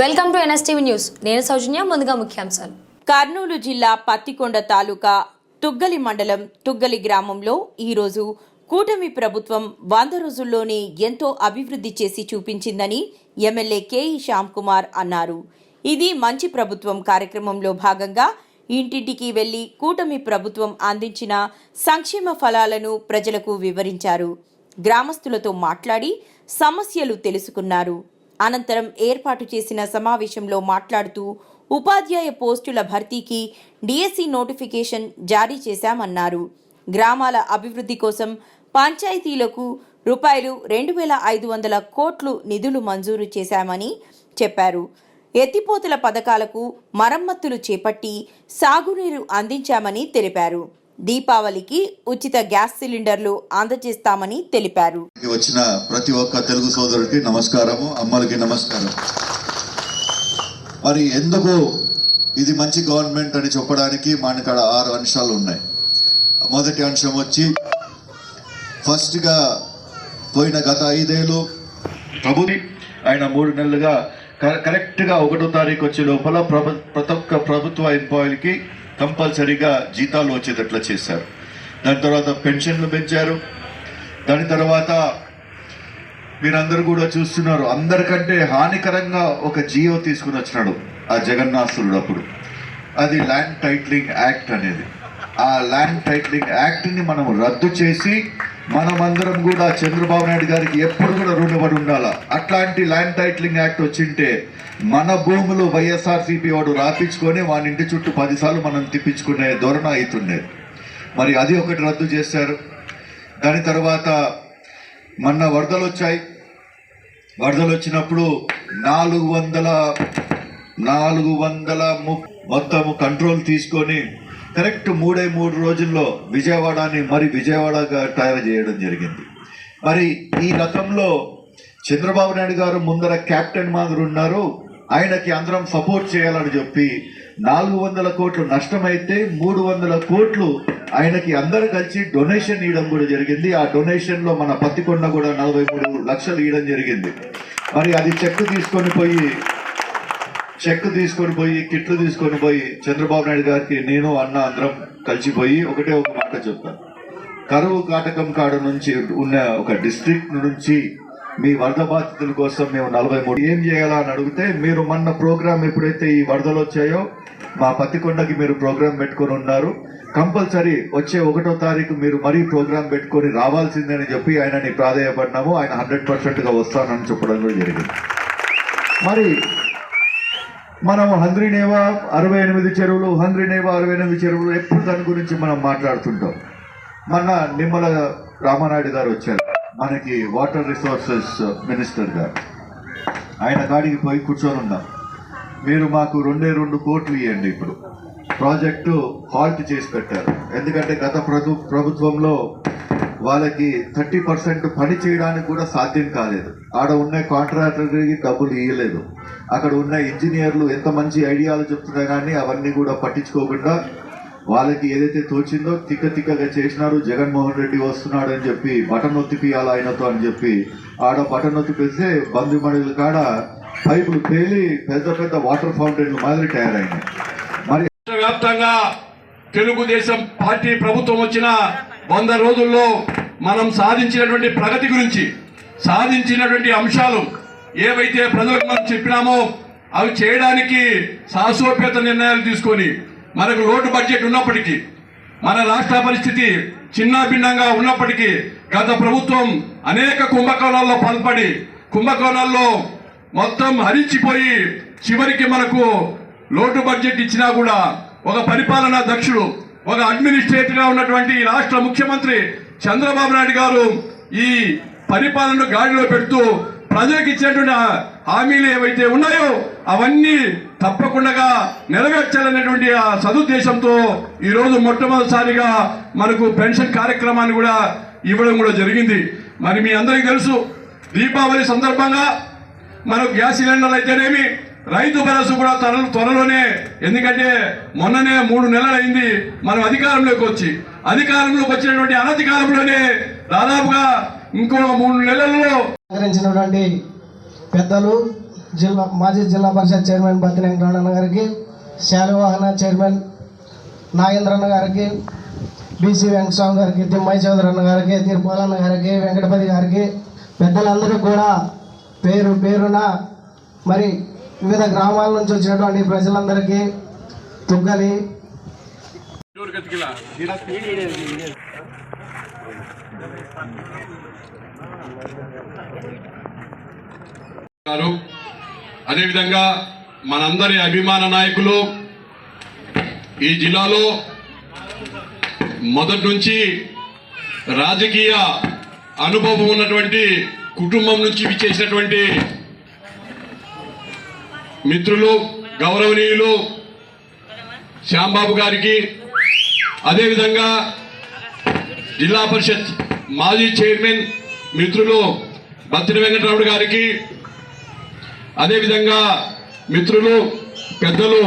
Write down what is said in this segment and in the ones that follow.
Welcome to NSTV news. నేను సౌజన్య ముందుగా ముఖ్యాంశాలు. కర్నూలు జిల్లా పత్తికొండ తాలూకా తుగ్గలి మండలం తుగ్గలి గ్రామంలో ఈరోజు కూటమి ప్రభుత్వం వంద రోజుల్లోనే ఎంతో అభివృద్ధి చేసి చూపించిందని ఎమ్మెల్యే కేఈ శ్యామ్ కుమార్ అన్నారు. ఇది మంచి ప్రభుత్వం కార్యక్రమంలో భాగంగా ఇంటింటికి వెళ్ళి కూటమి ప్రభుత్వం అందించిన సంక్షేమ ఫలాలను ప్రజలకు వివరించారు. గ్రామస్తులతో మాట్లాడి సమస్యలు తెలుసుకున్నారు. అనంతరం ఏర్పాటు చేసిన సమావేశంలో మాట్లాడుతూ ఉపాధ్యాయ పోస్టుల భర్తీకి డిఎస్సి నోటిఫికేషన్ జారీ చేశామన్నారు. గ్రామాల అభివృద్ధి కోసం పంచాయతీలకు రూపాయలు రెండు వేల ఐదు వందల కోట్లు నిధులు మంజూరు చేశామని చెప్పారు. ఎత్తిపోతల పథకాలకు మరమ్మతులు చేపట్టి సాగునీరు అందించామని తెలిపారు. దీపావళికి ఉచిత గ్యాస్ సిలిండర్లు అందజేస్తామని తెలిపారు. వచ్చిన ప్రతి ఒక్క తెలుగు సోదరుడికి నమస్కారము అమ్మలకి నమస్కారం. మరి ఎందుకు ఇది మంచి గవర్నమెంట్ అని చెప్పడానికి మన ఆరు అంశాలు ఉన్నాయి. మొదటి అంశం వచ్చి ఫస్ట్గా పోయిన గత ఐదేళ్ళు ప్రభుది ఆయన మూడు నెలలుగా కరెక్ట్గా ఒకటో తారీఖు వచ్చే లోపల ప్రభు ప్రతి ఒక్క ప్రభుత్వ ఎంప్లాయీలకి కంపల్సరీగా జీతాలు వచ్చేటట్లు చేశారు. దాని తర్వాత పెన్షన్లు పెంచారు. దాని తర్వాత మీరందరూ కూడా చూస్తున్నారు అందరికంటే హానికరంగా ఒక జియో తీసుకుని వచ్చినాడు ఆ జగన్నాథుడు అప్పుడు. అది ల్యాండ్ టైట్లింగ్ యాక్ట్ అనేది. ఆ ల్యాండ్ టైట్లింగ్ యాక్ట్ని మనం రద్దు చేసి మనమందరం కూడా చంద్రబాబు నాయుడు గారికి ఎప్పుడు కూడా రుణపడి ఉండాలా? అట్లాంటి ల్యాండ్ టైటిలింగ్ యాక్ట్ వచ్చింటే మన భూములు వైఎస్ఆర్సీపీ వాడు రాపించుకొని వాని ఇంటి చుట్టూ పదిసార్లు మనం తిప్పించుకునే ధోరణ అవుతుండే మరి అది ఒకటి రద్దు చేశారు. దాని తర్వాత మొన్న వరదలు వచ్చాయి. వరదలు వచ్చినప్పుడు నాలుగు వందల నాలుగు వందల ము- మొత్తము కంట్రోల్ తీసుకొని కరెక్ట్ మూడే మూడు రోజుల్లో విజయవాడని మరి విజయవాడగా తయారు చేయడం జరిగింది. మరి ఈ రకంలో చంద్రబాబు నాయుడు గారు ముందర కెప్టెన్ మాదిరి ఉన్నారు. ఆయనకి అందరం సపోర్ట్ చేయాలని చెప్పి నాలుగు వందల కోట్లు నష్టమైతే మూడు వందల కోట్లు ఆయనకి అందరు కలిసి డొనేషన్ ఇవ్వడం కూడా జరిగింది. ఆ డొనేషన్లో మన పత్తికొండ కూడా నలభై మూడు లక్షలు ఇవ్వడం జరిగింది. మరి అది చెక్ తీసుకొని పోయి చెక్ తీసుకొని పోయి కిట్లు తీసుకొని పోయి చంద్రబాబు నాయుడు గారికి నేను అన్న అందరం కలిసిపోయి ఒకటే ఒక మాట చెప్తాను కరువు కాటకం కాడ నుంచి ఉన్న ఒక డిస్ట్రిక్ట్ నుంచి మీ వరద బాధితుల కోసం మేము నలభై మూడు ఏం చేయాలా అని అడిగితే మీరు మొన్న ప్రోగ్రామ్ ఎప్పుడైతే ఈ వరదలు వచ్చాయో మా పత్తికొండకి మీరు ప్రోగ్రామ్ పెట్టుకొని ఉన్నారు. కంపల్సరీ వచ్చే ఒకటో తారీఖు మీరు మరీ ప్రోగ్రామ్ పెట్టుకొని రావాల్సిందని చెప్పి ఆయనని ప్రాధాయపడినాము. ఆయన హండ్రెడ్ పర్సెంట్గా వస్తానని చెప్పడం కూడా జరిగింది. మరి మనం హంద్రీనేవా అరవై ఎనిమిది చెరువులు హంద్రీనేవా అరవై ఎనిమిది చెరువులు ఎప్పుడు దాని గురించి మనం మాట్లాడుతుంటాం? మన నిమ్మల రామానాయుడు గారు వచ్చారు. మనకి వాటర్ రిసోర్సెస్ మినిస్టర్ గారు. ఆయన కాడికి పోయి కూర్చొని ఉన్నాం. మీరు మాకు రెండే రెండు కోట్లు ఇవ్వండి ఇప్పుడు. ప్రాజెక్టు హాల్ట్ చేసి పెట్టారు. ఎందుకంటే గత ప్రభు ప్రభుత్వంలో వాళ్ళకి థర్టీ పర్సెంట్ పని చేయడానికి కూడా సాధ్యం కాలేదు. ఆడ ఉన్న కాంట్రాక్టర్కి డబ్బులు ఇవ్వలేదు అక్కడ ఉన్న ఇంజనీర్లు ఎంత మంచి ఐడియాలు చెప్తున్నా కానీ అవన్నీ కూడా పట్టించుకోకుండా వాళ్ళకి ఏదైతే తోచిందో తిక్క తిక్కగా చేసినారు జగన్మోహన్ రెడ్డి వస్తున్నాడు అని చెప్పి బటన్ నొత్తిపియాలి ఆయనతో అని చెప్పి ఆడ బటన్ నొత్తిపేస్తే బంధుమణుల కాడ పైపులు పేలి పెద్ద పెద్ద వాటర్ ఫౌంటైన్లు మాదిరి తయారైనాయి. మరి వ్యాప్తంగా తెలుగుదేశం పార్టీ ప్రభుత్వం వచ్చిన వంద రోజుల్లో మనం సాధించినటువంటి ప్రగతి గురించి సాధించినటువంటి అంశాలు ఏవైతే ప్రజలకు మనం చెప్పినామో అవి చేయడానికి సాహసోపేత నిర్ణయాలు తీసుకొని మనకు లోటు బడ్జెట్ ఉన్నప్పటికీ మన రాష్ట్ర పరిస్థితి చిన్న భిన్నంగా ఉన్నప్పటికీ గత ప్రభుత్వం అనేక కుంభకోణాల్లో పాల్పడి కుంభకోణాల్లో మొత్తం హరించిపోయి చివరికి మనకు లోటు బడ్జెట్ ఇచ్చినా కూడా ఒక పరిపాలనా దక్షుడు ఒక అడ్మినిస్ట్రేటర్గా ఉన్నటువంటి ఈ రాష్ట్ర ముఖ్యమంత్రి చంద్రబాబు నాయుడు గారు ఈ పరిపాలనను గాడిలో పెడుతూ ప్రజలకు ఇచ్చేటువంటి హామీలు ఏవైతే ఉన్నాయో అవన్నీ తప్పకుండా నెరవేర్చాలనేటువంటి ఆ సదుద్దేశంతో ఈరోజు మొట్టమొదటిసారిగా మనకు పెన్షన్ కార్యక్రమాన్ని కూడా ఇవ్వడం కూడా జరిగింది. మరి మీ అందరికీ తెలుసు దీపావళి సందర్భంగా మనకు గ్యాస్ సిలిండర్లు అయితేనేమి రైతు భరోసా కూడా త్వరలో త్వరలోనే ఎందుకంటే మొన్ననే మూడు నెలలు అయింది మనం అధికారంలోకి వచ్చి. అధికారంలోకి వచ్చినటువంటి అనతి కాలంలోనే దాదాపుగా ఇంకో మూడు నెలల్లో సహకరించినటువంటి పెద్దలు జిల్లా మాజీ జిల్లా పరిషత్ చైర్మన్ బత్తి వెంకటరమణ గారికి శాలివాహన చైర్మన్ నాగేంద్రన్న గారికి బీసీ వెంకటస్వామి గారికి తిమ్మయ్య చౌదరి అన్న గారికి తిరుపాలన్న గారికి వెంకటపతి గారికి పెద్దలందరూ కూడా పేరు పేరున మరి వివిధ గ్రామాల నుంచి వచ్చినటువంటి ప్రజలందరికీ తుగ్గలి. గారు అదేవిధంగా మనందరి అభిమాన నాయకులు ఈ జిల్లాలో మొదటి నుంచి రాజకీయ అనుభవం ఉన్నటువంటి కుటుంబం నుంచి విచ్చేసినటువంటి మిత్రులు గౌరవనీయులు శ్యాంబాబు గారికి అదేవిధంగా జిల్లా పరిషత్ మాజీ చైర్మన్ మిత్రులు బత్తిన వెంకటరాముడు గారికి అదేవిధంగా మిత్రులు పెద్దలు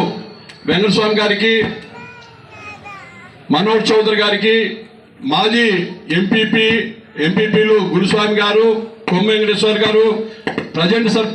వెంకటస్వామి గారికి మనోజ్ చౌదరి గారికి మాజీ ఎంపీపీ ఎంపీపీలు గురుస్వామి గారు కొమ్మ వెంకటేశ్వర్ గారు ప్రజెంట్ సర్